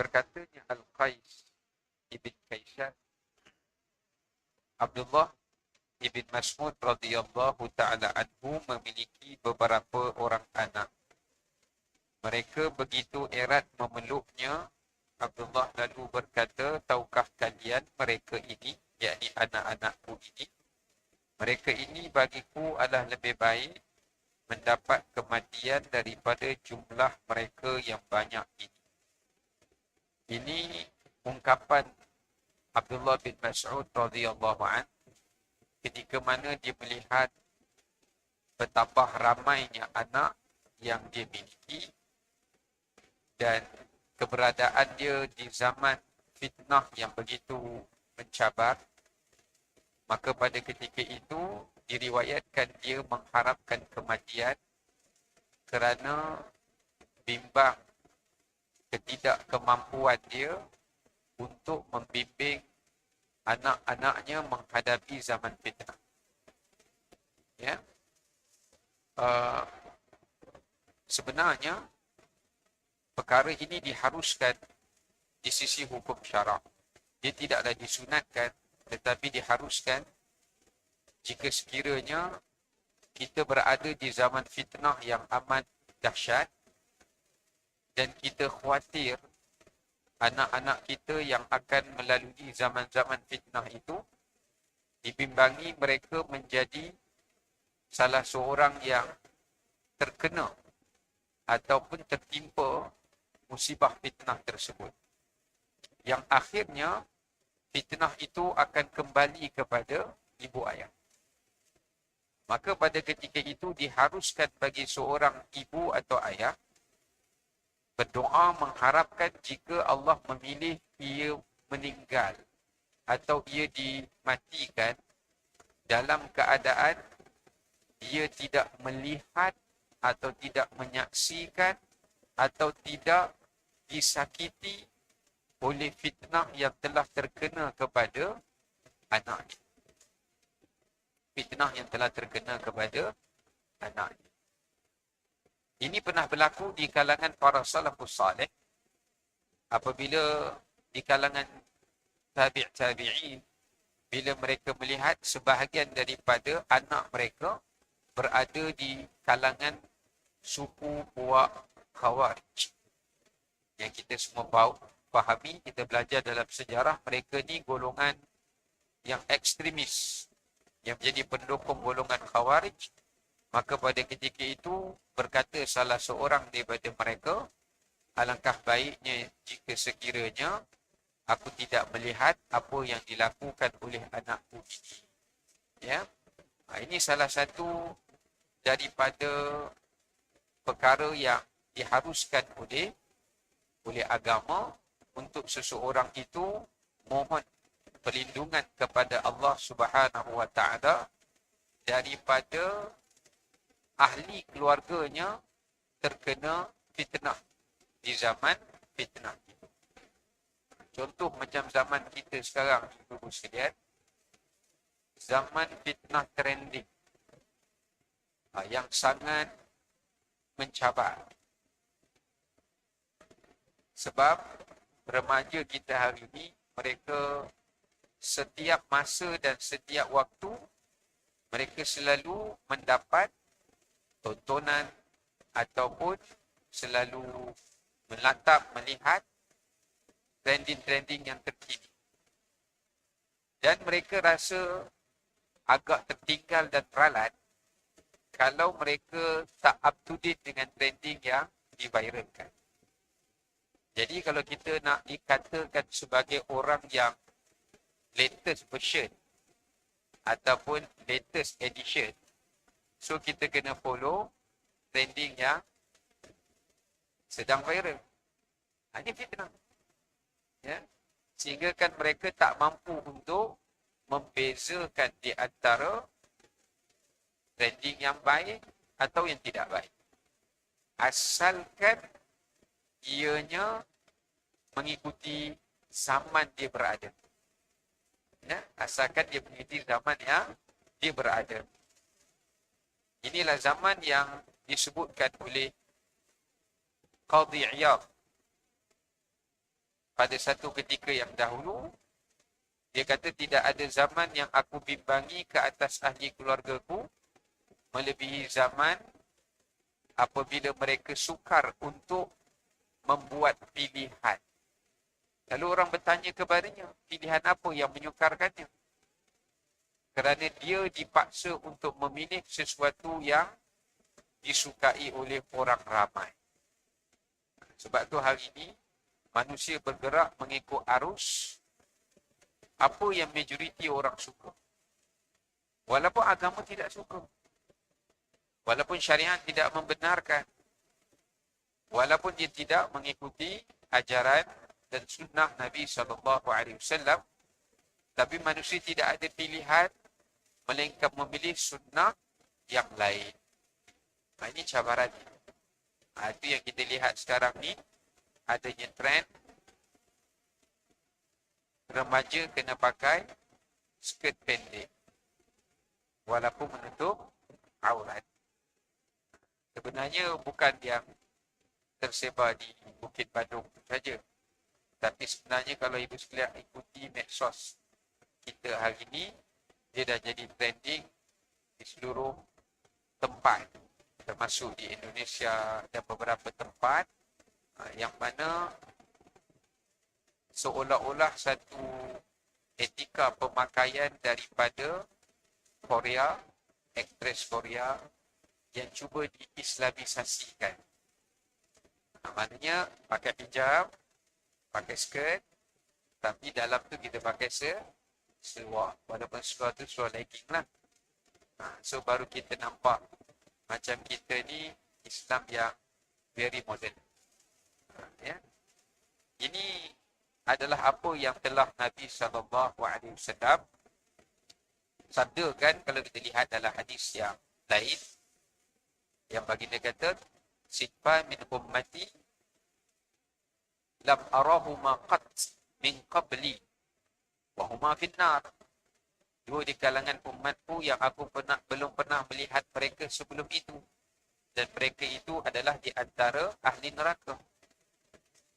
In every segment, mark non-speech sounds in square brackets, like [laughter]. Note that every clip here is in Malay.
berkatanya Al-Qais ibn Kaisan Abdullah ibn Mas'ud radhiyallahu taala anhu memiliki beberapa orang anak. Mereka begitu erat memeluknya. Abdullah lalu berkata, tahukah kalian mereka ini, yakni anak-anakku ini, mereka ini bagiku adalah lebih baik mendapat kematian daripada jumlah mereka yang banyak ini. Ini ungkapan Abdullah bin Mas'ud radhiyallahu an ketika mana dia melihat betapa ramainya anak yang dia miliki dan keberadaan dia di zaman fitnah yang begitu mencabar maka pada ketika itu diriwayatkan dia mengharapkan kematian kerana bimbang ketidakkemampuan dia untuk membimbing anak-anaknya menghadapi zaman fitnah. Ya. Uh, sebenarnya perkara ini diharuskan di sisi hukum syarak. Dia tidaklah disunatkan tetapi diharuskan jika sekiranya kita berada di zaman fitnah yang amat dahsyat dan kita khawatir anak-anak kita yang akan melalui zaman-zaman fitnah itu dibimbangi mereka menjadi salah seorang yang terkena ataupun tertimpa musibah fitnah tersebut. Yang akhirnya fitnah itu akan kembali kepada ibu ayah. Maka pada ketika itu diharuskan bagi seorang ibu atau ayah berdoa mengharapkan jika Allah memilih ia meninggal atau ia dimatikan dalam keadaan ia tidak melihat atau tidak menyaksikan atau tidak disakiti oleh fitnah yang telah terkena kepada anaknya. Fitnah yang telah terkena kepada anaknya. Ini pernah berlaku di kalangan para salafus salih. Apabila di kalangan tabi' tabi'in bila mereka melihat sebahagian daripada anak mereka berada di kalangan suku puak khawarij. Yang kita semua tahu fahami kita belajar dalam sejarah mereka ni golongan yang ekstremis yang menjadi pendukung golongan khawarij Maka pada ketika itu berkata salah seorang daripada mereka, alangkah baiknya jika sekiranya aku tidak melihat apa yang dilakukan oleh anakku ini. Ya. Ha, ini salah satu daripada perkara yang diharuskan oleh oleh agama untuk seseorang itu mohon perlindungan kepada Allah Subhanahu Wa Taala daripada ahli keluarganya terkena fitnah di zaman fitnah. Contoh macam zaman kita sekarang, ibu sekalian, zaman fitnah trending ah, yang sangat mencabar. Sebab remaja kita hari ini, mereka setiap masa dan setiap waktu, mereka selalu mendapat tontonan ataupun selalu melatap melihat trending-trending yang terkini. Dan mereka rasa agak tertinggal dan teralat kalau mereka tak up to date dengan trending yang diviralkan. Jadi kalau kita nak dikatakan sebagai orang yang latest version ataupun latest edition So kita kena follow trending yang sedang viral. Ha, ini fitnah. Ya. Sehingga kan mereka tak mampu untuk membezakan di antara trending yang baik atau yang tidak baik. Asalkan ianya mengikuti zaman dia berada. Ya, asalkan dia mengikuti zaman yang dia berada. Inilah zaman yang disebutkan oleh Qadhi Iyad pada satu ketika yang dahulu dia kata tidak ada zaman yang aku bimbangi ke atas ahli keluargaku melebihi zaman apabila mereka sukar untuk membuat pilihan. Lalu orang bertanya kepadanya, pilihan apa yang menyukarkannya? Kerana dia dipaksa untuk memilih sesuatu yang disukai oleh orang ramai. Sebab tu hari ini manusia bergerak mengikut arus apa yang majoriti orang suka. Walaupun agama tidak suka. Walaupun syariat tidak membenarkan. Walaupun dia tidak mengikuti ajaran dan sunnah Nabi SAW. Tapi manusia tidak ada pilihan melainkan memilih sunnah yang lain. Nah, ini cabaran. Ha, itu yang kita lihat sekarang ni. Adanya trend. Remaja kena pakai skirt pendek. Walaupun menutup aurat. Sebenarnya bukan yang tersebar di Bukit Badung saja. Tapi sebenarnya kalau ibu sekalian ikuti medsos kita hari ini, dia dah jadi trending di seluruh tempat termasuk di Indonesia dan beberapa tempat ah, yang mana seolah-olah satu etika pemakaian daripada Korea, aktris Korea yang cuba diislamisasikan. Nah, maknanya pakai hijab, pakai skirt, tapi dalam tu kita pakai se seluar. Walaupun seluar tu seluar legging lah. Nah, so baru kita nampak macam kita ni Islam yang very modern. Ya. Ini adalah apa yang telah Nabi SAW sabdakan kalau kita lihat dalam hadis yang lain yang baginda kata sitfa min ummati lam arahu ma qat min qabli wa huma fin nar dua di kalangan umatku yang aku pernah belum pernah melihat mereka sebelum itu. Dan mereka itu adalah di antara ahli neraka.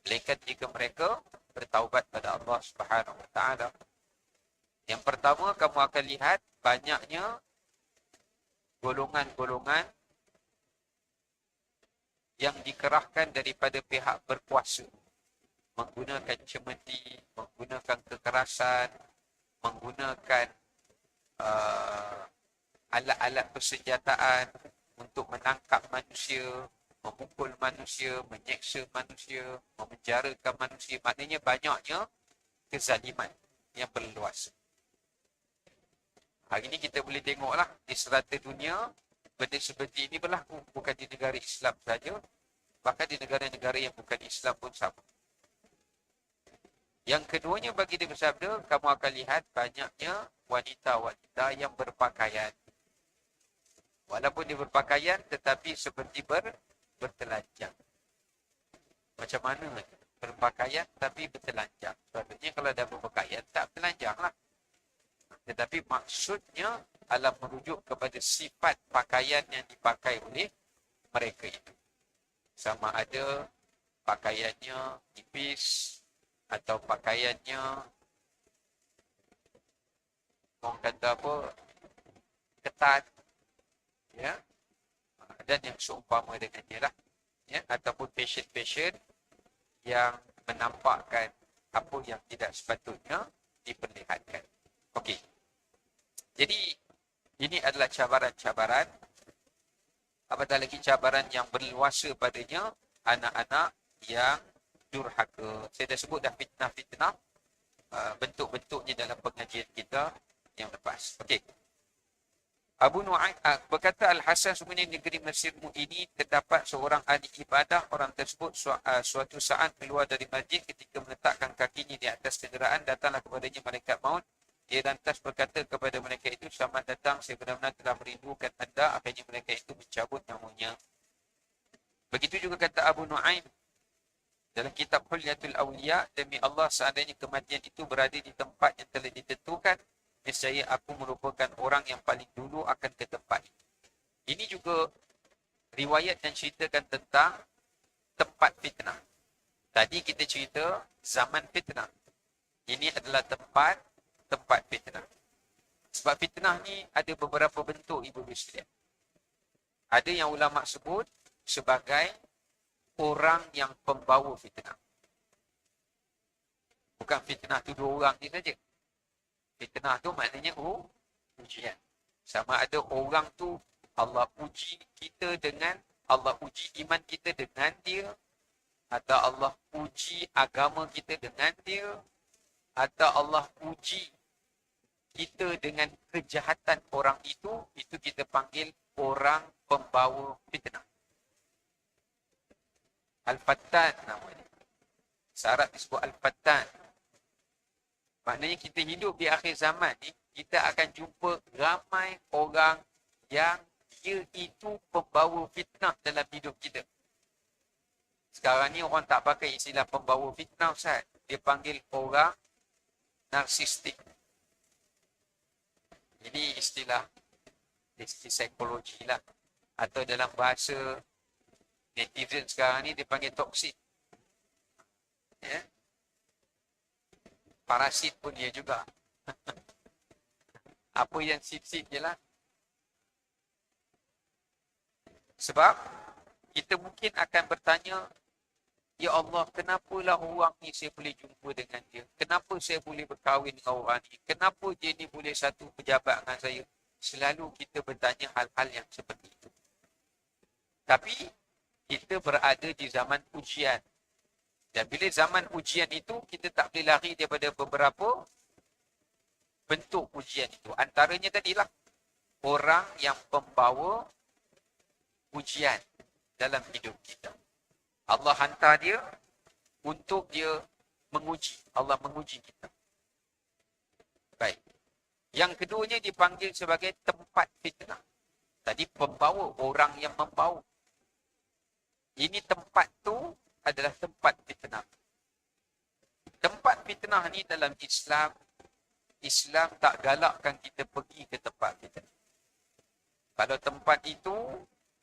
Melainkan jika mereka bertaubat pada Allah Subhanahu wa taala. Yang pertama kamu akan lihat banyaknya golongan-golongan yang dikerahkan daripada pihak berkuasa menggunakan cemeti, menggunakan kekerasan, menggunakan uh, alat-alat persenjataan untuk menangkap manusia, memukul manusia, menyeksa manusia, memenjarakan manusia. Maknanya banyaknya kezaliman yang berluas. Hari ini kita boleh tengoklah di serata dunia benda seperti ini berlaku bukan di negara Islam saja bahkan di negara-negara yang bukan Islam pun sama yang keduanya bagi dia bersabda kamu akan lihat banyaknya wanita-wanita yang berpakaian. Walaupun dia berpakaian tetapi seperti ber, bertelanjang. Macam mana? Berpakaian tapi bertelanjang. Sebabnya kalau ada berpakaian tak bertelanjang lah. Tetapi maksudnya adalah merujuk kepada sifat pakaian yang dipakai oleh mereka itu. Sama ada pakaiannya tipis atau pakaiannya orang kata apa ketat ya dan yang seumpama dengannya lah ya ataupun fashion-fashion yang menampakkan apa yang tidak sepatutnya diperlihatkan. Okey. Jadi ini adalah cabaran-cabaran apatah lagi cabaran yang berluasa padanya anak-anak yang durhaka. Saya dah sebut dah fitnah-fitnah uh, bentuk-bentuknya dalam pengajian kita yang lepas. Okey. Abu Nu'aim uh, berkata Al-Hasan sebenarnya negeri Mesirmu ini terdapat seorang ahli ibadah orang tersebut su- uh, suatu saat keluar dari masjid ketika meletakkan kakinya di atas kenderaan datanglah kepadanya malaikat maut dia lantas berkata kepada mereka itu, selamat datang, saya benar-benar telah merindukan anda. Akhirnya mereka itu mencabut nyamuknya. Begitu juga kata Abu Nu'aim. Dalam kitab Hulyatul Awliya, demi Allah seandainya kematian itu berada di tempat yang telah ditentukan, nescaya aku merupakan orang yang paling dulu akan ke tempat itu. Ini juga riwayat yang ceritakan tentang tempat fitnah. Tadi kita cerita zaman fitnah. Ini adalah tempat tempat fitnah. Sebab fitnah ni ada beberapa bentuk ibu sekalian. Ada yang ulama sebut sebagai orang yang pembawa fitnah. Bukan fitnah tu dua orang ni saja. Fitnah tu maknanya oh, ujian. Sama ada orang tu Allah uji kita dengan Allah uji iman kita dengan dia atau Allah uji agama kita dengan dia atau Allah uji kita dengan kejahatan orang itu itu kita panggil orang pembawa fitnah Al-Fattan namanya syarat disebut Al-Fattan maknanya kita hidup di akhir zaman ni kita akan jumpa ramai orang yang dia itu pembawa fitnah dalam hidup kita sekarang ni orang tak pakai istilah pembawa fitnah Ustaz. Dia panggil orang narsistik. Ini istilah dari psikologi lah. Atau dalam bahasa netizen sekarang ni dia panggil toksik. Ya? Parasit pun dia juga. [laughs] Apa yang sip-sip je lah. Sebab kita mungkin akan bertanya Ya Allah, kenapalah orang ni saya boleh jumpa dengan dia? Kenapa saya boleh berkahwin dengan orang ni? Kenapa dia ni boleh satu pejabat dengan saya? Selalu kita bertanya hal-hal yang seperti itu. Tapi, kita berada di zaman ujian. Dan bila zaman ujian itu, kita tak boleh lari daripada beberapa bentuk ujian itu. Antaranya tadilah, orang yang membawa ujian dalam hidup kita. Allah hantar dia untuk dia menguji. Allah menguji kita. Baik. Yang keduanya dipanggil sebagai tempat fitnah. Tadi pembawa, orang yang membawa. Ini tempat tu adalah tempat fitnah. Tempat fitnah ni dalam Islam, Islam tak galakkan kita pergi ke tempat fitnah. Kalau tempat itu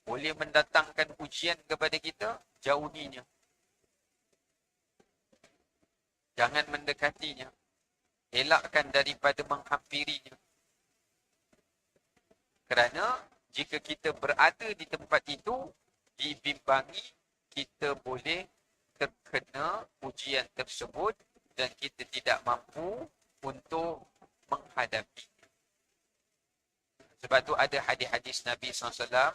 boleh mendatangkan ujian kepada kita, jauhinya. Jangan mendekatinya. Elakkan daripada menghampirinya. Kerana jika kita berada di tempat itu, dibimbangi, kita boleh terkena ujian tersebut dan kita tidak mampu untuk menghadapi. Sebab tu ada hadis-hadis Nabi SAW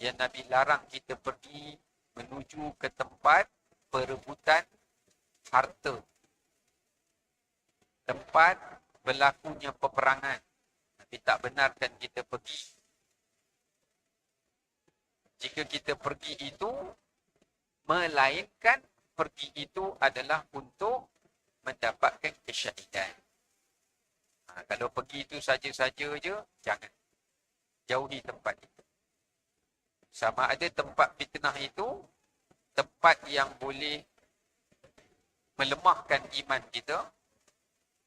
yang Nabi larang kita pergi menuju ke tempat perebutan harta. Tempat berlakunya peperangan. Nabi tak benarkan kita pergi. Jika kita pergi itu, melainkan pergi itu adalah untuk mendapatkan kesyahidan. Ha, kalau pergi itu saja-saja je, jangan. Jauhi tempat itu sama ada tempat fitnah itu tempat yang boleh melemahkan iman kita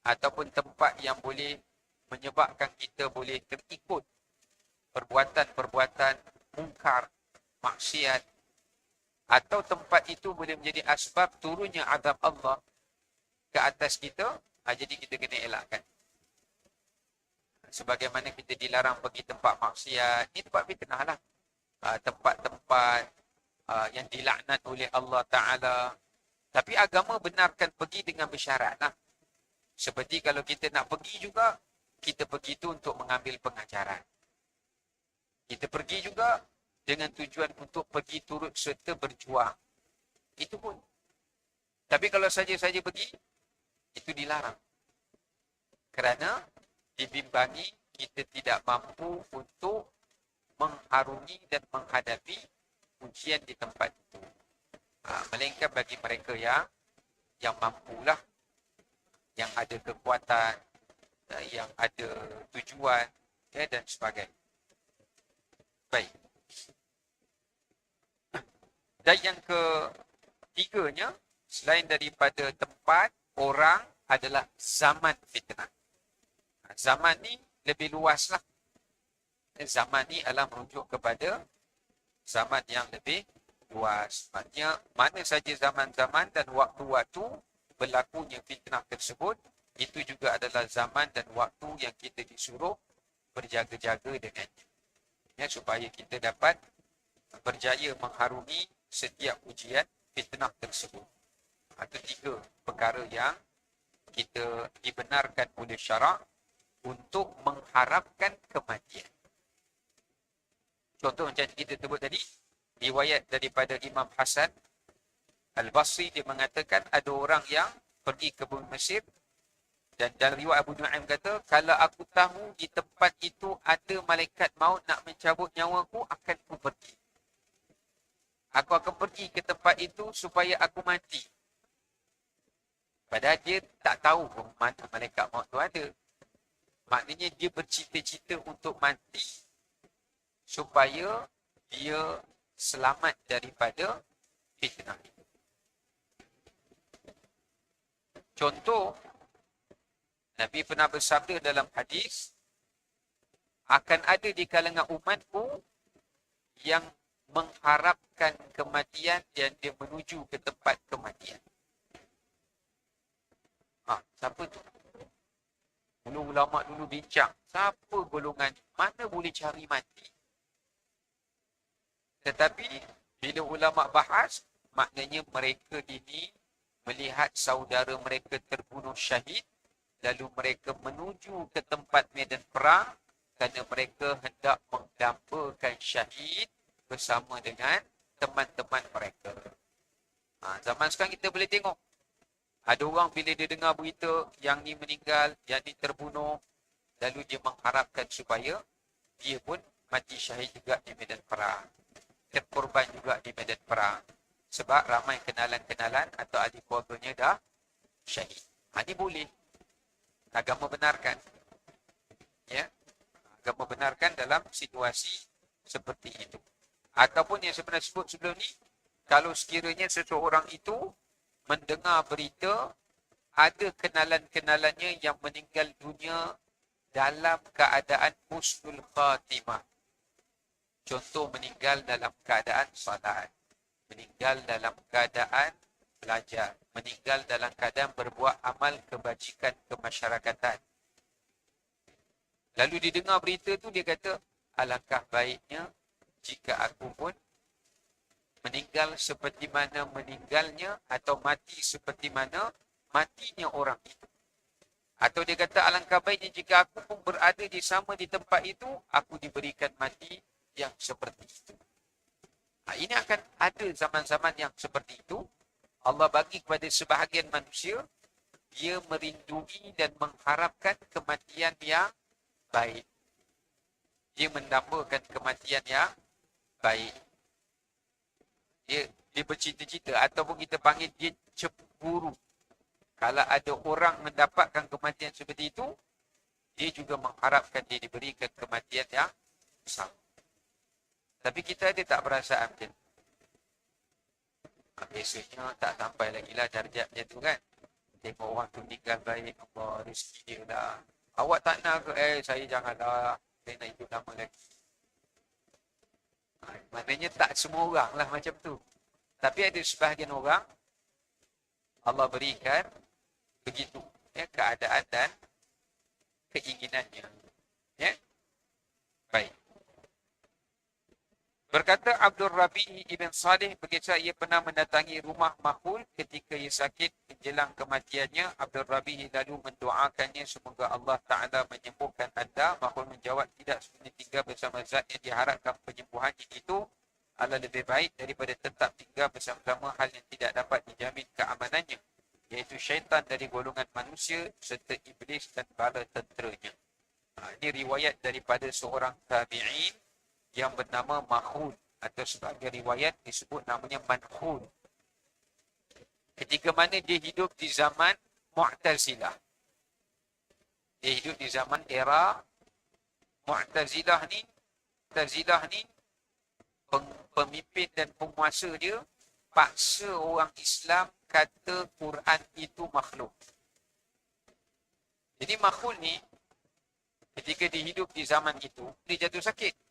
ataupun tempat yang boleh menyebabkan kita boleh terikut perbuatan-perbuatan mungkar, maksiat atau tempat itu boleh menjadi asbab turunnya azab Allah ke atas kita, ah, jadi kita kena elakkan. Sebagaimana kita dilarang pergi tempat maksiat, ini tempat fitnah lah. Ah, tempat-tempat uh, yang dilaknat oleh Allah Ta'ala. Tapi agama benarkan pergi dengan bersyarat lah. Seperti kalau kita nak pergi juga, kita pergi itu untuk mengambil pengajaran. Kita pergi juga dengan tujuan untuk pergi turut serta berjuang. Itu pun. Tapi kalau saja-saja pergi, itu dilarang. Kerana dibimbangi kita tidak mampu untuk mengharungi dan menghadapi ujian di tempat itu. Ha, melainkan bagi mereka yang yang mampulah, yang ada kekuatan, ya, yang ada tujuan ya, dan sebagainya. Baik. Dan yang ketiganya, selain daripada tempat, orang adalah zaman fitnah. Ha, zaman ni lebih luas lah zaman ni adalah merujuk kepada zaman yang lebih luas. Maknanya mana saja zaman-zaman dan waktu-waktu berlakunya fitnah tersebut, itu juga adalah zaman dan waktu yang kita disuruh berjaga-jaga dengannya. Ya, supaya kita dapat berjaya mengharungi setiap ujian fitnah tersebut. Itu tiga perkara yang kita dibenarkan oleh syarak untuk mengharapkan kematian. Contoh macam kita sebut tadi, riwayat daripada Imam Hasan Al-Basri dia mengatakan ada orang yang pergi ke bumi Mesir dan dalam riwayat Abu Nu'aim kata kalau aku tahu di tempat itu ada malaikat maut nak mencabut nyawaku akan ku pergi. Aku akan pergi ke tempat itu supaya aku mati. Padahal dia tak tahu mana malaikat maut tu ada. Maknanya dia bercita-cita untuk mati supaya dia selamat daripada fitnah. Contoh, Nabi pernah bersabda dalam hadis, akan ada di kalangan umatku yang mengharapkan kematian dan dia menuju ke tempat kematian. Ha, siapa tu? Dulu ulama dulu bincang, siapa golongan mana boleh cari mati? Tetapi bila ulama bahas, maknanya mereka ini melihat saudara mereka terbunuh syahid lalu mereka menuju ke tempat medan perang kerana mereka hendak mendambakan syahid bersama dengan teman-teman mereka. Ha, zaman sekarang kita boleh tengok. Ada orang bila dia dengar berita yang ni meninggal, yang ni terbunuh, lalu dia mengharapkan supaya dia pun mati syahid juga di medan perang. Terkorban juga di medan perang. Sebab ramai kenalan-kenalan atau adik keluarganya dah syahid. Ha, ini boleh. Agama benarkan. Ya. Agama benarkan dalam situasi seperti itu. Ataupun yang sebenarnya sebut sebelum ni, kalau sekiranya seseorang itu mendengar berita ada kenalan-kenalannya yang meninggal dunia dalam keadaan husnul khatimah. Contoh meninggal dalam keadaan salat meninggal dalam keadaan belajar, meninggal dalam keadaan berbuat amal kebajikan kemasyarakatan. Lalu didengar berita tu dia kata, alangkah baiknya jika aku pun meninggal seperti mana meninggalnya atau mati seperti mana matinya orang itu. Atau dia kata alangkah baiknya jika aku pun berada di sama di tempat itu, aku diberikan mati yang seperti itu. Ha, ini akan ada zaman-zaman yang seperti itu. Allah bagi kepada sebahagian manusia, dia merindui dan mengharapkan kematian yang baik. Dia mendambakan kematian yang baik. Dia, dia bercita-cita ataupun kita panggil dia cemburu. Kalau ada orang mendapatkan kematian seperti itu, dia juga mengharapkan dia diberikan kematian yang sama. Tapi kita ada tak perasaan macam tu? Biasanya tak sampai lagi lah darjat macam tu kan. Tengok orang tu meninggal baik. Allah rezeki dia lah. Awak tak nak ke? Eh saya janganlah. Saya nak hidup lama lagi. Maknanya tak semua orang lah macam tu. Tapi ada sebahagian orang. Allah berikan begitu. Ya, keadaan dan keinginannya. Ya. Baik. Berkata Abdul Rabi Ibn Salih berkisah ia pernah mendatangi rumah Mahul ketika ia sakit menjelang kematiannya. Abdul Rabi lalu mendoakannya semoga Allah Ta'ala menyembuhkan anda. Mahul menjawab tidak sebenarnya tinggal bersama zat yang diharapkan penyembuhannya itu adalah lebih baik daripada tetap tinggal bersama-sama hal yang tidak dapat dijamin keamanannya iaitu syaitan dari golongan manusia serta iblis dan bala tenteranya. Ha, ini riwayat daripada seorang tabi'in yang bernama Mahun atau sebagai riwayat disebut namanya Manhun. Ketika mana dia hidup di zaman Mu'tazilah. Dia hidup di zaman era Mu'tazilah ni. Mu'tazilah ni pemimpin dan penguasa dia paksa orang Islam kata Quran itu makhluk. Jadi makhluk ni ketika dia hidup di zaman itu, dia jatuh sakit.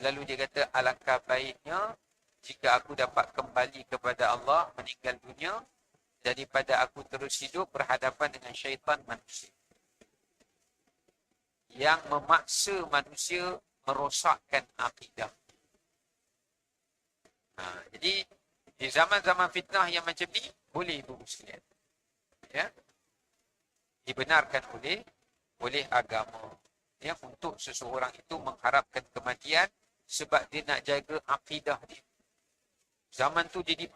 Lalu dia kata alangkah baiknya jika aku dapat kembali kepada Allah meninggal dunia daripada aku terus hidup berhadapan dengan syaitan manusia yang memaksa manusia merosakkan akidah. Ha, jadi di zaman-zaman fitnah yang macam ni boleh ibu sekalian. Ya. Dibenarkan oleh oleh agama. Ya, untuk seseorang itu mengharapkan kematian sebab dia nak jaga akidah dia. Zaman tu jadi